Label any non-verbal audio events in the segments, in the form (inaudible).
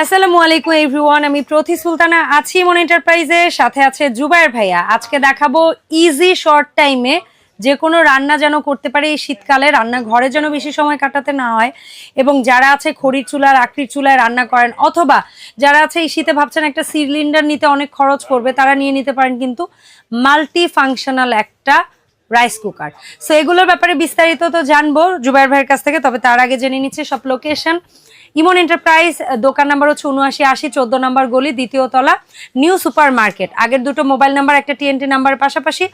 আসসালামু আলাইকুম এভরিওয়ান, আমি প্রতি সুলতানা আছি মন এন্টারপ্রাইজে, সাথে আছে জুবায়ের ভাইয়া। আজকে দেখাবো ইজি শর্ট টাইমে যে কোনো রান্না যেন করতে পারে এই শীতকালে রান্না ঘরে যেন বেশি সময় কাটাতে না হয়। এবং যারা আছে খড়ির চুলার আকরির চুলায় রান্না করেন, অথবা যারা আছে এই শীতে ভাবছেন একটা সিলিন্ডার নিতে অনেক খরচ পড়বে, তারা নিয়ে নিতে পারেন কিন্তু মাল্টি ফাংশনাল একটা রাইস কুকার সো এগুলোর ব্যাপারে বিস্তারিত তো জানব জুবাইর ভাইয়ের কাছ থেকে, তবে তার আগে জেনে নিচ্ছে সব লোকেশন ইমন এন্টারপ্রাইজ দোকান নাম্বার হচ্ছে উনআশি আশি চোদ্দ নম্বর গলি দ্বিতীয় তলা নিউ সুপার মার্কেট আগের দুটো মোবাইল নাম্বার একটা টিএনটি নাম্বারের পাশাপাশি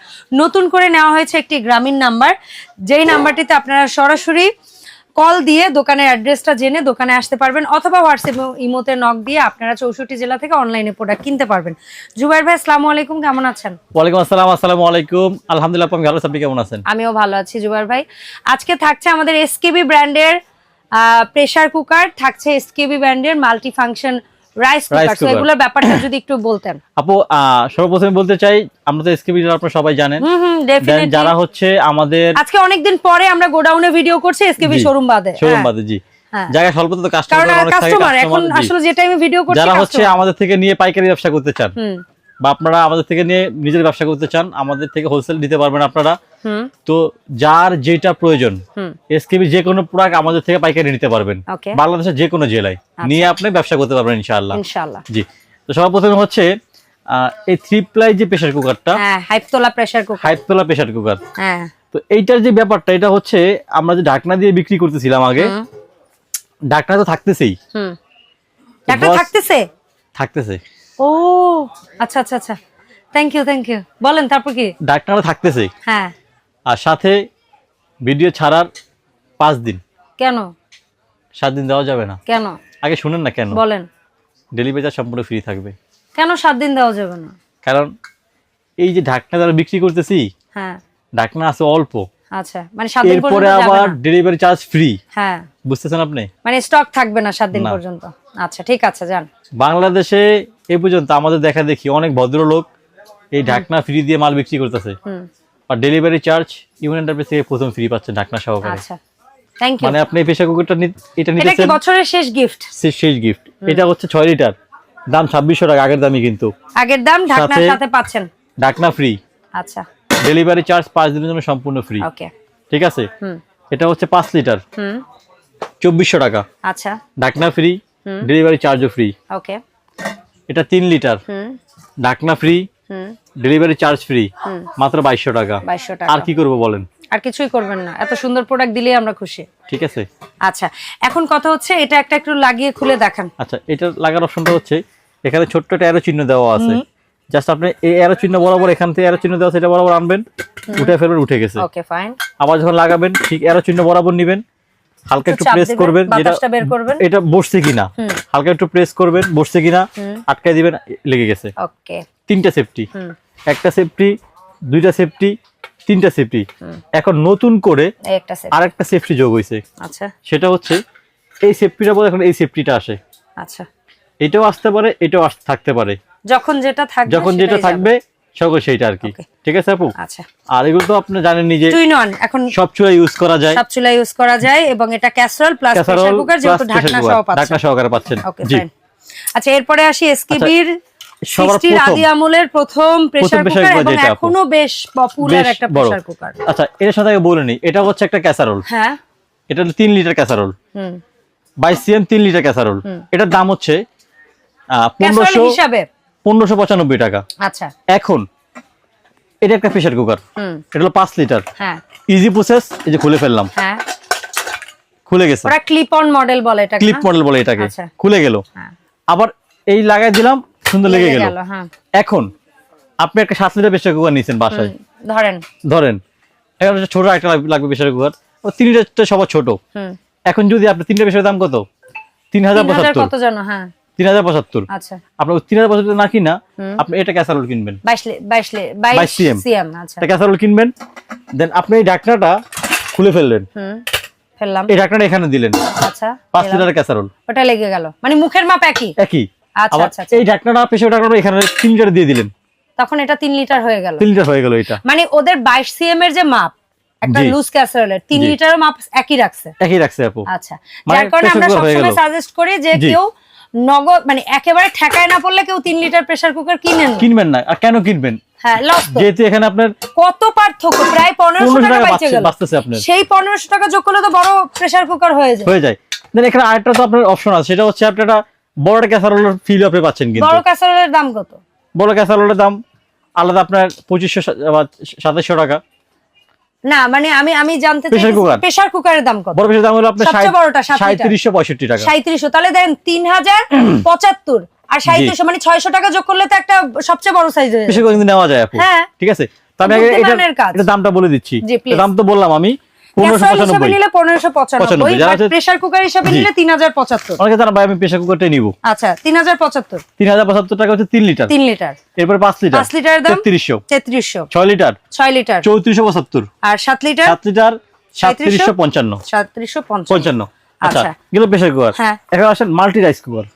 নতুন করে নেওয়া হয়েছে একটি গ্রামীণ নাম্বার। যেই নাম্বারটিতে আপনারা সরাসরি কল দিয়ে দোকানের অ্যাড্রেসটা জেনে দোকানে আসতে পারবেন অথবা হোয়াটসঅ্যাপ ইমোতে নক দিয়ে আপনারা চৌষট্টি জেলা থেকে অনলাইনে প্রোডাক্ট কিনতে পারবেন। জুবাইর ভাই আসসালামু আলাইকুম কেমন আছেন? ওয়ালাইকুম আসসালাম আসসালামু আলাইকুম। আলহামদুলিল্লাহ আমি ভালো আছি, আপনি কেমন আছেন? আমিও ভালো আছি জুবাইর ভাই। আজকে থাকছে আমাদের এসকেবি ব্র্যান্ডের প্রেসার কুকার থাকছে এসকেবি ব্র্যান্ডের মাল্টি ফাংশন রাইস কুকার তো এগুলোর ব্যাপারটা যদি একটু বলতেন। আপু সর্বপ্রথমে বলতে চাই আমরা তো এসকেবি আপনারা সবাই জানেন। যারা হচ্ছে আমাদের আজকে অনেকদিন পরে আমরা গোডাউনে ভিডিও করছি এসকেবি শোরুম বাদে। শোরুম হ্যাঁ। বাদে জি। হ্যাঁ। জায়গা স্বল্প তো কাস্টমার অনেক থাকে কাস্টমার এখন আসলে যে টাইমে ভিডিও করছি যারা হচ্ছে আমাদের থেকে নিয়ে পাইকারি ব্যবসা করতে চান। হুম। বা আপনারা আমাদের থেকে নিয়ে নিজের ব্যবসা করতে চান আমাদের থেকে হোলসেল দিতে পারবেন আপনারা। তো যার যেটা প্রয়োজন এসকেবি যে কোনো প্রোডাক্ট আমাদের থেকে পাইকারি নিতে পারবেন। বাংলাদেশের যে কোনো জেলায় নিয়ে আপনি ব্যবসা করতে পারবেন ইনশাআল্লাহ। ইনশাআল্লাহ। জি। তো সর্বপ্রথমে হচ্ছে আহ, এই থ্রি প্লাই যে প্রেসার কুকারটা হ্যাঁ হাইপতলা প্রেসার কুকার হাইপতলা প্রেসার কুকার হ্যাঁ। তো এইটার যে ব্যাপারটা এটা হচ্ছে আমরা যে ঢাকনা দিয়ে বিক্রি করতেছিলাম আগে ঢাকনা তো থাকতেছেই। হুম। একটা থাকতেছে? থাকতেছে। ও আচ্ছা আচ্ছা আচ্ছা। থ্যাংক ইউ থ্যাংক ইউ বলেন তারপর কি? ঢাকনাটা থাকতেছে। হ্যাঁ। আর সাথে ভিডিও ছাড়ার পাঁচ দিন। কেন? সাত দিন দেওয়া যাবে না। কেন? আগে শুনেন না কেন? বলেন। ডেলিভারি চার্জ সম্পূর্ণ ফ্রি থাকবে। কেন সাত দিন দেওয়া যাবে না? কারণ এই যে ঢাকনা যারা বিক্রি করতেছি হ্যাঁ। ঢাকনা আছে অল্প। আচ্ছা মানে সাত দিন পর্যন্ত আবার ডেলিভারি চার্জ ফ্রি হ্যাঁ। বুঝতেছেন আপনি? মানে স্টক থাকবে না সাত দিন পর্যন্ত। আচ্ছা ঠিক আছে যান। বাংলাদেশে পর্যন্ত আমাদের দেখা দেখি অনেক ভদ্রলোক এই ঢাকনা ফ্রি দিয়ে মাল বিক্রি করতেছে। আর ডেলিভারি চার্জ ইউনিয়ন এন্টারপ্রাইজ থেকে প্রথম ফ্রি পাচ্ছেন ঢাকনা সহকারে। আচ্ছা। থ্যাংক ইউ মানে আপনি প্রেসার কুকারটা এটা এটা কি বছরের শেষ গিফট শেষ গিফট এটা হচ্ছে ছয় লিটার দাম ছাব্বিশশো টাকা আগের দামই কিন্তু। আগের দাম ঢাকনার সাথে পাচ্ছেন। ঢাকনা ফ্রি আচ্ছা। ডেলিভারি চার্জ পাঁচ দিনের জন্য সম্পূর্ণ ফ্রি ওকে ঠিক আছে? হুম। এটা হচ্ছে পাঁচ লিটার। হুম। চব্বিশশো টাকা। আচ্ছা। ঢাকনা ফ্রি হুম। ডেলিভারি চার্জও ফ্রি ওকে এটা তিন লিটার। হুম। ঢাকনা ফ্রি হুম। ডেলিভারি চার্জ ফ্রি হুম। মাত্র বাইশশো টাকা। আর কি করব বলেন? আর কিছুই করবেন না। এত সুন্দর প্রোডাক্ট দিলেই আমরা খুশি। ঠিক আছে? আচ্ছা। এখন কথা হচ্ছে এটা একটা একটু লাগিয়ে খুলে দেখান। আচ্ছা এটা লাগার অপশনটা হচ্ছে এখানে ছোট্ট একটা চিহ্ন দেওয়া আছে। জাস্ট আপনি এই অ্যারো চিহ্ন বরাবর এখান থেকে অ্যারো চিহ্ন দেওয়া সেটা বরাবর আনবেন উঠে ফেলবেন উঠে গেছে। ওকে ফাইন আবার যখন লাগাবেন ঠিক অ্যারো চিহ্ন বরাবর নিবেন হালকা একটু প্রেস করবেন যেটা বের করবেন। এটা বসছে কিনা হালকা একটু প্রেস করবেন বসছে কিনা হুম। আটকায় দিবেন লেগে গেছে। ওকে তিনটা সেফটি একটা সেফটি দুইটা সেফটি তিনটা সেফটি এখন নতুন করে আরেকটা সেফটি যোগ হয়েছে আচ্ছা। সেটা হচ্ছে এই সেফটিটা বলে এখন এই সেফটিটা আসে। আচ্ছা। এটাও আসতে পারে এটাও থাকতে পারে। যখন যেটা থাকবে যখন যেটা থাকবে সকল সেইটা আর কি। ঠিক আছে আপু? আচ্ছা। আর এগুলো তো আপনি জানেন নিজে। দুই নন এখন সব চুলা ইউজ করা যায়। সব চুলা ইউজ করা যায় এবং এটা ক্যাসারোল প্লাস প্রেসার কুকার যেহেতু ঢাকনা সহ পাচ্ছেন। ঢাকনা সহকারে পাচ্ছেন। জি। আচ্ছা এরপরে আসি এসকেবির সবার আদি আমলের প্রথম প্রেসার কুকার এবং এখনও বেশ পপুলার একটা। প্রেসার কুকার আচ্ছা এর সাথে আগে বলে এটা হচ্ছে একটা ক্যাসারোল হ্যাঁ। এটা হলো তিন লিটার ক্যাসারোল হুম। বাইশ সিএম তিন লিটার ক্যাসারোল এটার দাম হচ্ছে ক্যাসারোল পনেরোশো হিসাবে। পনেরোশো পঁচানব্বই টাকা। আচ্ছা। এখন এটা একটা প্রেসার কুকার এটা হলো পাঁচ লিটার হ্যাঁ। ইজি প্রসেস এই যে খুলে ফেললাম। হ্যাঁ। খুলে গেছে। ওরা ক্লিপ অন মডেল বলে এটা ক্লিপ মডেল বলে এটাকে। আচ্ছা। খুলে গেল। হ্যাঁ। আবার এই লাগাই দিলাম সুন্দর লেগে গেল। হ্যাঁ। এখন আপনি একটা সাত লিটার প্রেসার কুকার নিয়েছেন বাসায়। ধরেন। ধরেন এখন ছোট একটা লাগবে প্রেসার কুকার ও তিন লিটারটা সবার ছোট। হুম। এখন যদি আপনি তিনটা প্রেসার দাম কত? তিন হাজার তিন হাজার পঁচাত্তর। কত জানো হ্যাঁ। তিন হাজার পঁচাত্তর। আচ্ছা। আপনার তিন হাজার পঁচাত্তর না কিনা আপনি এটা ক্যাসারোল কিনবেন। বাইশ লে- বাইশ লে- বাইশ 22 সিএম আচ্ছা। এটা ক্যাসারোল কিনবেন দেন আপনি এই ঢাকনাটা খুলে ফেললেন। হুম ফেললাম। এই ঢাকনাটা এখানে দিলেন। আচ্ছা পাঁচ লিটার ক্যাসারোল ওটা লেগে গেল। মানে মুখের মাপ একই? একই। আচ্ছা আবার। এই ঢাকনাটা প্রেসার ঢাকনাটা এখানে তিন লিটার দিয়ে দিলেন। তখন এটা তিন লিটার হয়ে গেল। তিন লিটার হয়ে গেল এটা। মানে ওদের বাইশ সিএম এর যে মাপ একটা। লুজ ক্যাসারোলের তিন। লিটারের মাপ একই রাখছে। একই রাখছে আপু। আচ্ছা। মানে যার কারণে আমরা সবসময় সাজেস্ট করি যে কেউ নগদ মানে একেবারে ঠেকায় না পড়লে কেউ তিন লিটার প্রেসার কুকার কিনেন কিনবেন না। আর কেন কিনবেন? হ্যাঁ যেহেতু এখানে আপনার কত পার্থক্য? প্রায় পনেরোশো পনেরোশো টাকা বাঁচতেছে আপনার। সেই পনেরোশো টাকা যোগ করলে তো বড় প্রেসার কুকার হয়ে যায়। হয়ে এখানে আরেকটা তো আপনার অপশন আছে। সেটা হচ্ছে বড় ক্যাসারোলের ফিল আপনি পাচ্ছেন কিন্তু। বড় ক্যাসারোলের দাম কত? বড় ক্যাসারোলের দাম আলাদা আপনার পঁচিশশো সাতাশশো টাকা। না মানে আমি আমি জানতে চাই প্রেসার কুকারের দাম কত? বড় প্রেসার দাম হলো আপনার সবচেয়ে বড়টা সাত লিটার। সাঁত্রিশশো পঁয়ষট্টি টাকা। সাঁত্রিশশো তাহলে দেন তিন হাজার (clears throat) পঁচাত্তর। আর সাঁত্রিশশো মানে ছয়শো টাকা যোগ করলে তো একটা সবচেয়ে বড় সাইজ হয়ে প্রেসার কুকার কিন্তু নেওয়া যায় আপু। হ্যাঁ। ঠিক আছে? তো আমি আগে এটা। দামটা বলে দিচ্ছি। দাম তো বললাম আমি। নিলে পনেরোশো পঁচানব্বই কুকার হিসাবে নিলে তিন হাজার পঁচাত্তর। অনেকে জানা ভাই আমি প্রেসার কুকারটাই নিবো। আচ্ছা তিন হাজার পঁচাত্তর। তিন হাজার পঁচাত্তর টাকা হচ্ছে তিন লিটার। তিন লিটার। এরপরে পাঁচ লিটার। পাঁচ লিটারের দাম? তেত্রিশশো। তেত্রিশশো। ছয় লিটার। ছয় লিটার। চৌত্রিশশো পঁচাত্তর। আর সাত লিটার? সাত লিটার সাঁত্রিশশো? পঞ্চান্ন। পঞ্চান্ন। আচ্ছা। গেল কুকার হ্যাঁ। এখন আসেন মাল্টি রাইস কুকার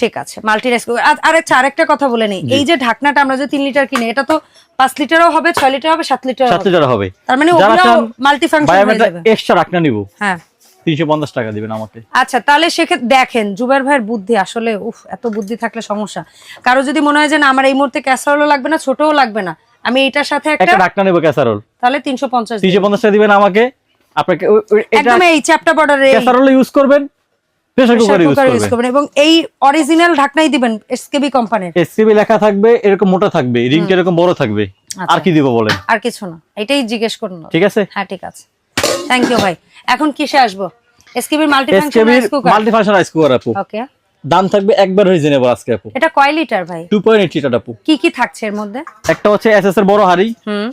ঠিক আছে মাল্টি রাইস কুকার আর আচ্ছা আরেকটা কথা বলে নেই। এই যে ঢাকনাটা আমরা যে তিন লিটার কিনে এটা তো পাঁচ লিটারও হবে ছয় লিটার হবে সাত লিটার সাত লিটার হবে। তার মানে মাল্টি ফাংশন এক্সট্রা রাখনা নিবো। হ্যাঁ। তিনশো পঞ্চাশ টাকা দিবেন আমাকে। আচ্ছা তাহলে সেক্ষেত্রে দেখেন জুবের ভাইয়ের বুদ্ধি আসলে উফ এত বুদ্ধি থাকলে সমস্যা। কারও যদি মনে হয় যে না আমার এই মুহূর্তে ক্যাসারোলও লাগবে না ছোটও লাগবে না আমি এটার সাথে একটা একটা রাখনা নেব ক্যাসারোল তাহলে তিনশো পঞ্চাশ তিনশো পঞ্চাশ টাকা দিবেন আমাকে। আপনাকে এটা একদম এই চ্যাপ্টা বর্ডারে ক্যাসারোল ইউজ করবেন। প্রেসার কুকার ইউজ করবেন করবেন এবং এই অরিজিনাল ঢাকনাই দিবেন এসকেবি কোম্পানির এসসিবি লেখা থাকবে এরকম মোটা থাকবে রিংটা এরকম বড় থাকবে। আর কি দিব বলেন? আর কিছু না এটাই জিজ্ঞেস করুন। ঠিক আছে? হ্যাঁ ঠিক আছে। থ্যাংক ইউ ভাই। এখন কিসে আসব? এসকেবির multi rice cooker multi rice cooker আপু। ওকে দাম থাকবে একবার রিজনেবল আজকে আপু। এটা কয় লিটার ভাই? টু পয়েন্ট এইট লিটার আপু। কি কি থাকছে এর মধ্যে? একটা হচ্ছে এসএস এর বড় হাড়ি হুম।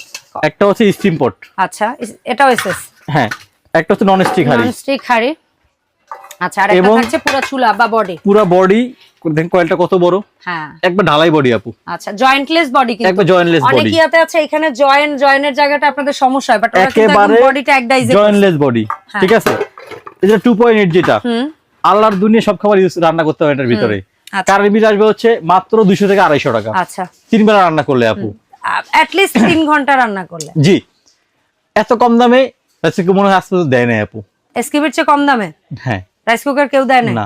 একটা হচ্ছে স্টিম পট আচ্ছা এটাও এসএস হ্যাঁ একটা হচ্ছে নন স্টিক হাড়ি। ননস্টিক হাড়ি। আচ্ছা আর একটা থাকছে পুরো চুলা বা বডি পুরো বডি দেখেন কয়েলটা কত বড়? হ্যাঁ। একবার ঢালাই বডি আপু। আচ্ছা জয়েন্টলেস বডি কিন্তু। একবার jointless অনেক ইয়াতে আছে এখানে জয়েন্ট জয়েন্টের জায়গাটা আপনাদের সমস্যা হয় বাট ওরা কিন্তু বডিটা এক ডাইজে জয়েন্টলেস বডি। ঠিক আছে? এটা টু পয়েন্ট এইট যেটা হুম। আল্লাহর দুনিয়া সব খাবার ইউজ রান্না করতে হবে এটার ভিতরে। আচ্ছা। কারেন্ট বিল আসবে হচ্ছে মাত্র দুইশো থেকে আড়াইশো টাকা। আচ্ছা। তিন বেলা রান্না করলে আপু। অ্যাট লিস্ট তিন ঘণ্টা রান্না করলে। জি। এত কম দামে আজকে মনে হয় আজকে দেয় না আপু। এসকিবির চেয়ে কম দামে? হ্যাঁ। রাইস কুকার কেউ দেয় না।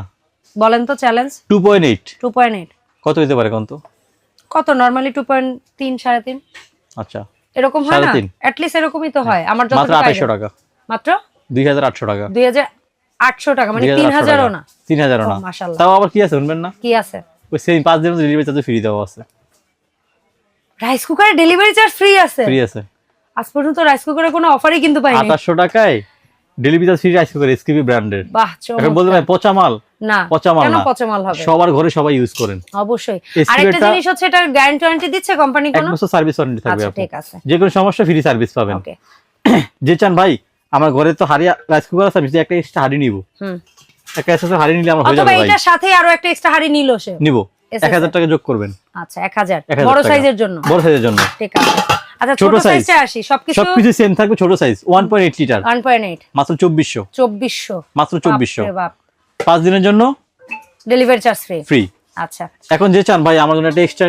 বলেন তো challenge two point eight two point eight কত হতে পারে কত কত? নর্মালি টু পয়েন্ট তিন সাড়ে তিন। আচ্ছা। এরকম হয় না? তিন। অ্যাটলিস্ট এরকমই তো হয়। আমার মাত্র যতটুকু আড়াইশো idea। টাকা। মাত্র? দুই হাজার আটশো টাকা। দুই হাজার আটশো টাকা মানে দুই তিন হাজার আটশো না। তিন হাজারও ও, না মাশাআল্লাহ। তাও আবার কি আছে শুনবেন না? কি আছে? ওই সেম পাঁচ দিনের ডেলিভারি চার্জ ফ্রি দেওয়া আছে। রাইস কুকারে ডেলিভারি চার্জ ফ্রি আছে? ফ্রি আছে। আজ পর্যন্ত রাইস কুকারে কোনো অফারই কিন্তু পাইনি। আঠাশশো টাকায় এসকিবি ব্র্যান্ডের বাহ এখন বলতে। পচা মাল না পচা মাল না। পচা মাল হবে? সবার ঘরে সবাই ইউজ করেন। অবশ্যই। আরেকটা জিনিস হচ্ছে এটার গ্যারান্টি ওয়ারেন্টি দিচ্ছে কোম্পানি এক কোনো? বছর সার্ভিস ওয়ারেন্টি থাকবে আচ্ছা ঠিক আছে। যে কোনো সমস্যা ফ্রি সার্ভিস পাবেন। ওকে (clears throat) যে চান ভাই আমার ঘরে তো হাড়ি রাইস কুকার আছে আমি একটা এক্সট্রা হাড়ি নিব। হুম। একটা এক্সট্রা হাড়ি নিলে আমার হয়ে যাবে ভাই। এটার সাথে আরও একটা এক্সট্রা হাড়ি নিল সে। নিব। এক হাজার টাকা যোগ করবেন। আচ্ছা এক হাজার। এক হাজার বড় সাইজের জন্য। বড় সাইজের জন্য। ঠিক আছে। আচ্ছা ছোট সাইজটা আসি সবকিছু সবকিছু সেম থাকবে ছোট size one point eight litre one point eight মাত্র চব্বিশশো। চব্বিশশো। মাত্র চব্বিশশো। বাপরে বাপ। পাঁচ দিনের জন্য ডেলিভারি চার্জ ফ্রি ফ্রি আচ্ছা। এখন যে চান ভাই আমার জন্য একটা এক্সট্রা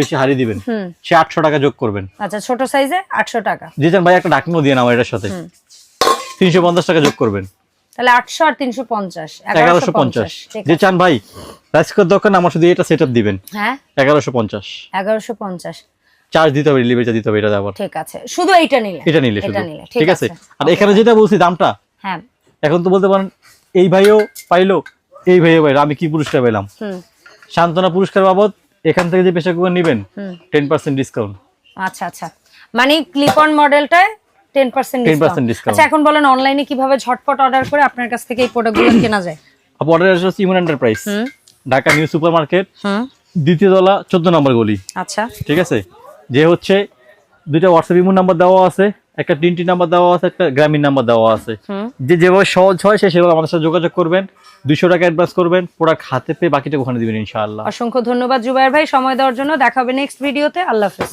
বেশি হাড়ি দিবেন। হুম। সে আটশো টাকা যোগ করবেন। আচ্ছা ছোট সাইজে আটশো টাকা। যে চান ভাই একটা ঢাকনাও দিয়ে আমার এটার সাথে। তিনশো পঞ্চাশ টাকা যোগ করবেন। তাহলে আটশো আর তিনশো পঞ্চাশ এগারোশো পঞ্চাশ। ঠিক যে চান ভাই রাইসকুকার দোকান আমার শুধু এটা সেট দিবেন। হ্যাঁ? এগারোশো পঞ্চাশ। এগারোশো পঞ্চাশ। চার্জ দিতে হবে ডেলিভারি চার্জ দিতে হবে এটা আবার। ঠিক আছে শুধু এইটা নিলে। এটা নিলে শুধু এটা ঠিক আছে? আর এখানে যেটা বলছি দামটা? হ্যাঁ। এখন তো বলতে পারেন এই ভাইও পাইলো এই ভাইও পাইলো আমি কি পুরস্কার পেলাম? হুম। সান্ত্বনা পুরস্কার বাবদ এখান থেকে যে পেশা কুকার নেবেন টেন পার্সেন্ট ডিসকাউন্ট আচ্ছা আচ্ছা। মানে ক্লিপ অন মডেলটায় টেন পার্সেন্ট 10% discount। আচ্ছা এখন বলেন অনলাইনে কীভাবে ঝটপট অর্ডার করে আপনার কাছ থেকে এই প্রোডাক্টগুলো কেনা যায়? আপু অর্ডার হচ্ছে Emon enterprise Dhaka new super market হুম। দ্বিতীয় তলা চোদ্দ নম্বর গলি। আচ্ছা। ঠিক আছে? যে হচ্ছে দুইটা হোয়াটসঅ্যাপ ইমো নাম্বার দেওয়া আছে একটা টিনটি নাম্বার দেওয়া আছে একটা গ্রামীণ নাম্বার দেওয়া আছে। যে যেভাবে সহজ হয় সে সেভাবে আমাদের সাথে যোগাযোগ করবেন দুইশো টাকা অ্যাডভান্স করবেন প্রোডাক্ট হাতে পেয়ে বাকিটা ওখানে দিবেন ইনশাআল্লাহ। অসংখ্য ধন্যবাদ জুবাইর ভাই সময় দেওয়ার জন্য। দেখাবে নেক্সট ভিডিওতে আল্লাহ হাফেজ।